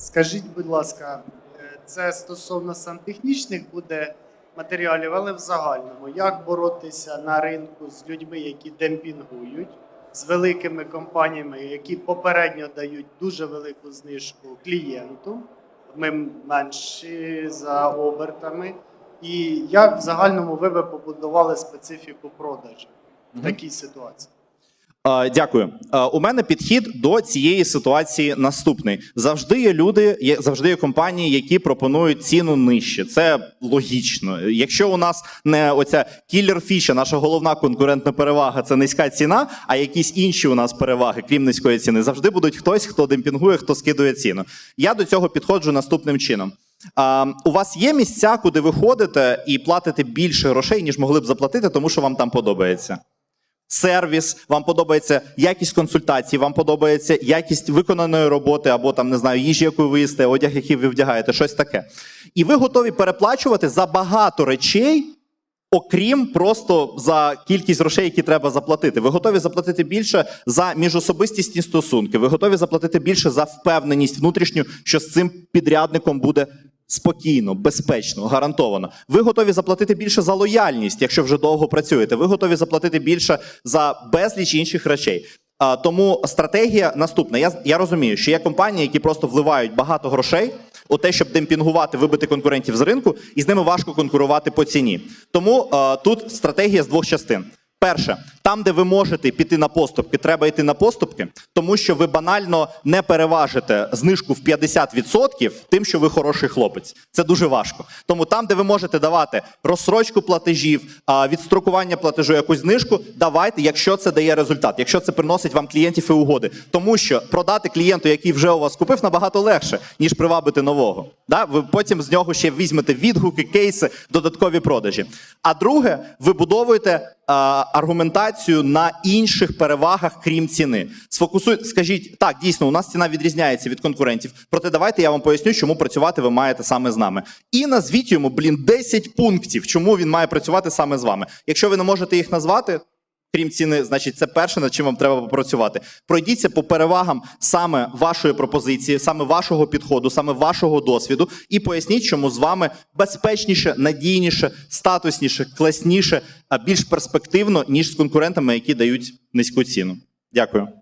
Скажіть, будь ласка, е, це стосовно сантехнічних буде матеріалів, але в загальному, як боротися на ринку з людьми, які демпінгують, з великими компаніями, які попередньо дають дуже велику знижку клієнту, ми менші за обертами. І як в загальному ви би побудували специфіку продажу в такій ситуації? Е, Дякую. Е, У мене підхід до цієї ситуації наступний: завжди є люди, завжди є компанії, які пропонують ціну нижче. Це логічно. Якщо у нас не оця кілер фіша, наша головна конкурентна перевага це низька ціна, а якісь інші у нас переваги, крім низької ціни, завжди будуть хтось, хто демпінгує, хто скидує ціну. Я до цього підходжу наступним чином. А, у вас є місця, куди ви ходите і платите більше грошей, ніж могли б заплатити, тому що вам там подобається сервіс, вам подобається якість консультації, вам подобається якість виконаної роботи, або там не знаю, їжі, яку ви їсте, одяг, який ви вдягаєте, щось таке. І ви готові переплачувати за багато речей. Окрім просто за кількість грошей, які треба заплатити, ви готові заплатити більше за міжособистісні стосунки. Ви готові заплатити більше за впевненість внутрішню, що з цим підрядником буде спокійно, безпечно, гарантовано. Ви готові заплатити більше за лояльність, якщо вже довго працюєте. Ви готові заплатити більше за безліч інших речей. А, тому стратегія наступна. Я, я розумію, що є компанії, які просто вливають багато грошей у те, щоб демпінгувати, вибити конкурентів з ринку, і з ними важко конкурувати по ціні. Тому а, тут стратегія з двох частин. Перше, там, де ви можете піти на поступки, треба йти на поступки, тому що ви банально не переважите знижку в 50% тим, що ви хороший хлопець. Це дуже важко. Тому там, де ви можете давати розсрочку платежів, відстрокування платежу, якусь знижку, давайте, якщо це дає результат, якщо це приносить вам клієнтів і угоди. Тому що продати клієнту, який вже у вас купив, набагато легше, ніж привабити нового. Да? Ви потім з нього ще візьмете відгуки, кейси, додаткові продажі. А друге, ви будовуєте а, аргументацію на інших перевагах, крім ціни. Сфокусуй, скажіть, так, дійсно, у нас ціна відрізняється від конкурентів. Проте давайте я вам поясню, чому працювати ви маєте саме з нами. І назвіть йому, блін, 10 пунктів, чому він має працювати саме з вами. Якщо ви не можете їх назвати. Крім ціни, значить, це перше, над чим вам треба попрацювати. Пройдіться по перевагам саме вашої пропозиції, саме вашого підходу, саме вашого досвіду, і поясніть, чому з вами безпечніше, надійніше, статусніше, класніше, а більш перспективно, ніж з конкурентами, які дають низьку ціну. Дякую.